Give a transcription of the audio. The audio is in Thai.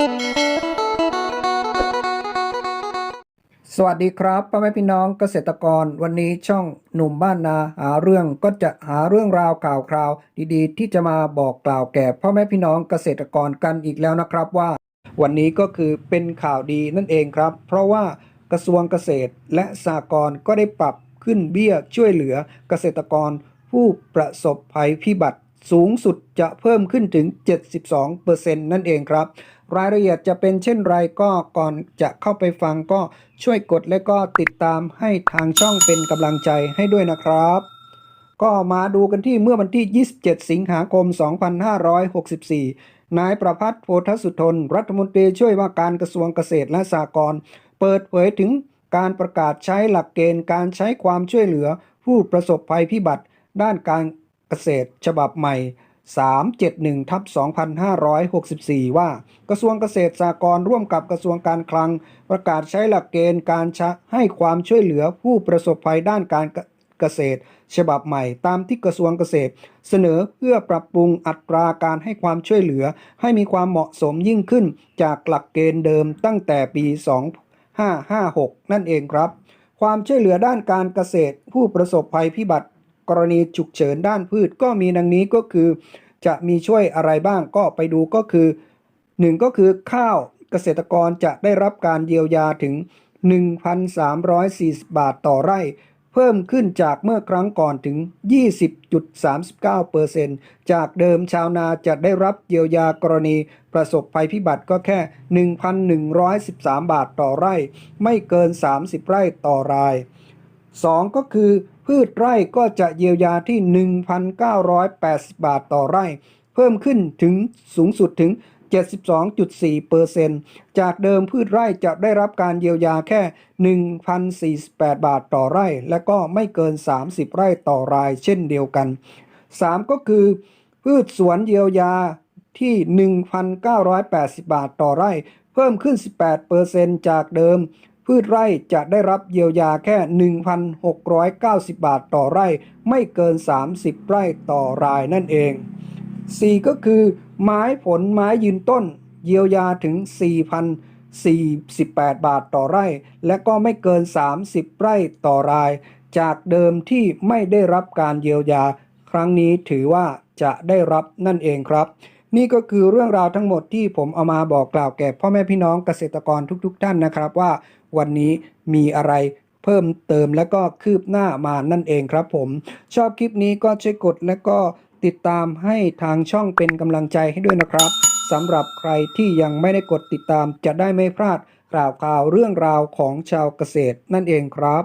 สวัสดีครับพ่อแม่พี่น้องเกษตรกรวันนี้ช่องหนุ่มบ้านนาหาเรื่องก็จะหาเรื่องราวข่าวคราว ดีๆ ที่จะมาบอกกล่าวแก่พ่อแม่พี่น้องเกษตรกรกันอีกแล้วนะครับว่า วันนี้ก็คือเป็นข่าวดีนั่นเองครับ เพราะว่ากระทรวงเกษตรและสหกรณ์ก็ได้ปรับขึ้นเบี้ยช่วยเหลือเกษตรกรผู้ประสบภัยพิบัติ สูงสุดจะเพิ่มขึ้นถึง 72%นั่นเองครับ รายละเอียดจะเป็นเช่นไรก็ก่อนจะเข้าไปฟังก็ช่วยกดและก็ติดตามให้ทางช่องเป็นกำลังใจให้ด้วยนะครับ ก็มาดูกันที่เมื่อวันที่ 27 สิงหาคม 2564 นายประพัฒน์โพธสุทน รัฐมนตรีช่วยว่าการกระทรวงเกษตรและสหกรณ์เปิดเผยถึงการประกาศใช้หลักเกณฑ์การใช้ความช่วยเหลือผู้ประสบภัยพิบัติด้านการ เกษตรฉบับใหม่ 371ทับ2564 ว่า กระทรวงเกษตรสหกรณ์ร่วมกับกระทรวงการคลัง ประกาศใช้หลักเกณฑ์การชะให้ความช่วยเหลือผู้ประสบภัยด้านการเกษตร ฉบับใหม่ตามที่กระทรวงเกษตร เสนอเพื่อปรับปรุงอัตราการให้ความช่วยเหลือ ให้มีความเหมาะสมยิ่งขึ้นจากหลักเกณฑ์เดิมตั้งแต่ปี 2556 นั่นเองครับ ความช่วยเหลือด้านการเกษตร ผู้ประสบภัยพิบัติ กรณีฉุกเฉินด้านพืชก็มีดังนี้ก็คือ จะมีช่วยอะไรบ้างก็ไปดูก็คือ 1 ก็คือข้าวเกษตรกรจะได้รับการเยียวยาถึง 1,340 บาทต่อไร่ เพิ่มขึ้นจากเมื่อครั้งก่อนถึง 20.39%จากเดิมชาวนาจะได้รับเยียวยากรณีประสบภัยพิบัติก็แค่ 1,113 บาทต่อไร่ ไม่เกิน 30 ไร่ต่อราย 2 ก็คือ พืชไร่ก็จะเยียวยาที่ 1,980 บาทต่อไร่ เพิ่มขึ้นถึงสูงสุดถึง 72.4%จากเดิมพืชไร่จะได้รับการเยียวยาแค่ 1,048 บาทต่อไร่ และก็ไม่เกิน 30 ไร่ต่อรายเช่นเดียวกัน 3 ก็คือ พืชสวนเยียวยาที่ 1,980 บาทต่อไร่ เพิ่มขึ้น 18%จากเดิม พืชไร่จะได้รับเยียวยาแค่ 1,690 บาทต่อไร่ ไม่เกิน 30 ไร่ต่อรายนั่นเอง 4 ก็คือ ไม้ผลไม้ยืนต้น เยียวยาถึง 4,048 บาทต่อไร่ และก็ไม่เกิน 30 ไร่ต่อราย จากเดิมที่ไม่ได้รับการเยียวยา ครั้งนี้ถือว่าจะได้รับนั่นเองครับนี่ก็คือเรื่องราวทั้งหมดที่ผมเอามาบอกกล่าวแก่พ่อแม่พี่น้องเกษตรกรทุก ๆทท่านนะครับว่า วันนี้มีอะไรเพิ่มเติมและก็คืบหน้ามานั่นเองครับผม ชอบคลิปนี้ก็ช่วยกดและก็ติดตามให้ทางช่องเป็นกำลังใจให้ด้วยนะครับสำหรับใครที่ยังไม่ได้กดติดตามจะได้ไม่พลาดข่าวข่าวเรื่องราวของชาวเกษตรนั่นเองครับ